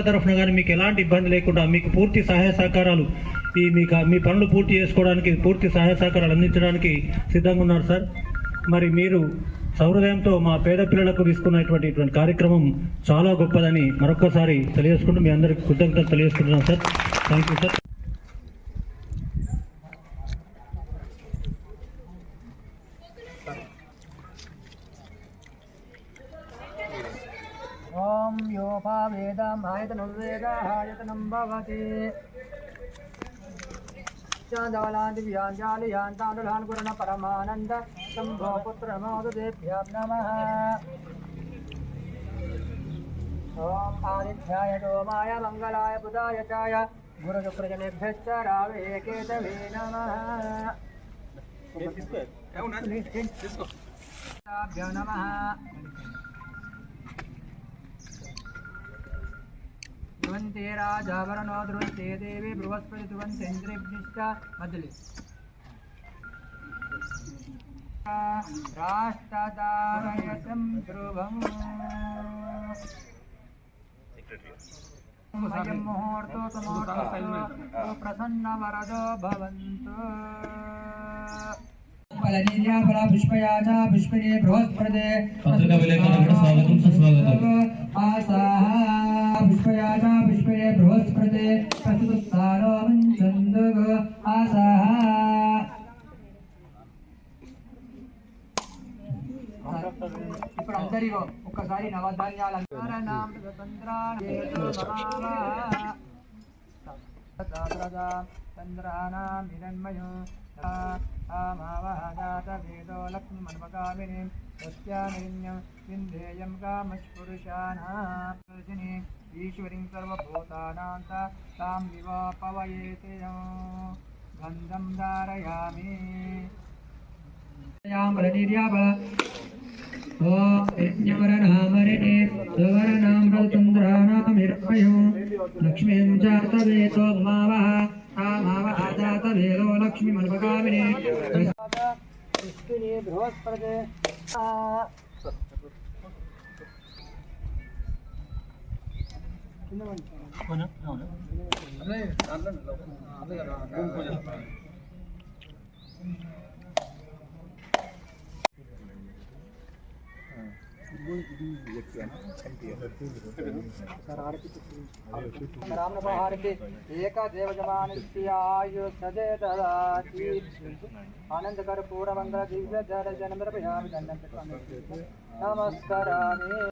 తరఫున కానీ మీకు ఎలాంటి ఇబ్బంది లేకుండా మీకు పూర్తి సహాయ సహకారాలు ఈ మీకు మీ పనులు పూర్తి చేసుకోవడానికి పూర్తి సహాయ సహకారాలు అందించడానికి సిద్ధంగా ఉన్నారు సార్. మరి మీరు సౌహృదయంతో మా పేద పిల్లలకు తీసుకున్నటువంటి ఇటువంటి కార్యక్రమం చాలా గొప్పదని మరొకసారి తెలియజేసుకుంటూ మీ అందరికీ కృతజ్ఞతలు తెలియజేసుకుంటున్నాను సార్. థ్యాంక్ యూ సార్ ॐ योपा वेदमायतनं वेदायतनं भवति चान्दवलादिव्याञ्जालियान्तानुलान् गुरुण परमानन्द आदित्याय सोमाय मङ्गलाय बुधाय चाय गुरुशुक्रजनेभ्यश्च रावे केतवे नमः नमः ध्रुवन्ते राजावरणो ध्रुवन्ते देवी बृहस्पति मदले। राष्ट्रदारयतं ध्रुवम् अयं मुहूर्तो तमोर्तो प्रसन्नवरदो भवन्तु पुष्पया च स्वागतं सुस्वागतम् आसाः पुष्पया च पुष्पिने बृहस्पते प्रस्तुतारो मञ्चन्दुग आसाः ఇప్పుడు అందరిగో ఒక్కసారి నవధాన్యాలు చంద్రానాం హిరణ్మయో आमावहगातवेदो लक्ष्मन्वकामिनीं तस्यामिन्यं विन्धेयं कामस्पुरुषाणां ईश्वरीं सर्वभूतानां तां विवापवयेते गन्धं धारयामि। यज्ञवरनामरिणे सवरनां रतुन्द्राणामिरपयो लक्ष्मीं జాత వేదో లక్ష్మి మల్పకామిని విష్ణుని ఆనంద కర్పూర మంగళ దివ్య జర జనమరపయామి దండం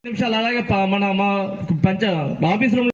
నిమిషాలు అలాగే మన మా పంచ ఆఫీస్ రూమ్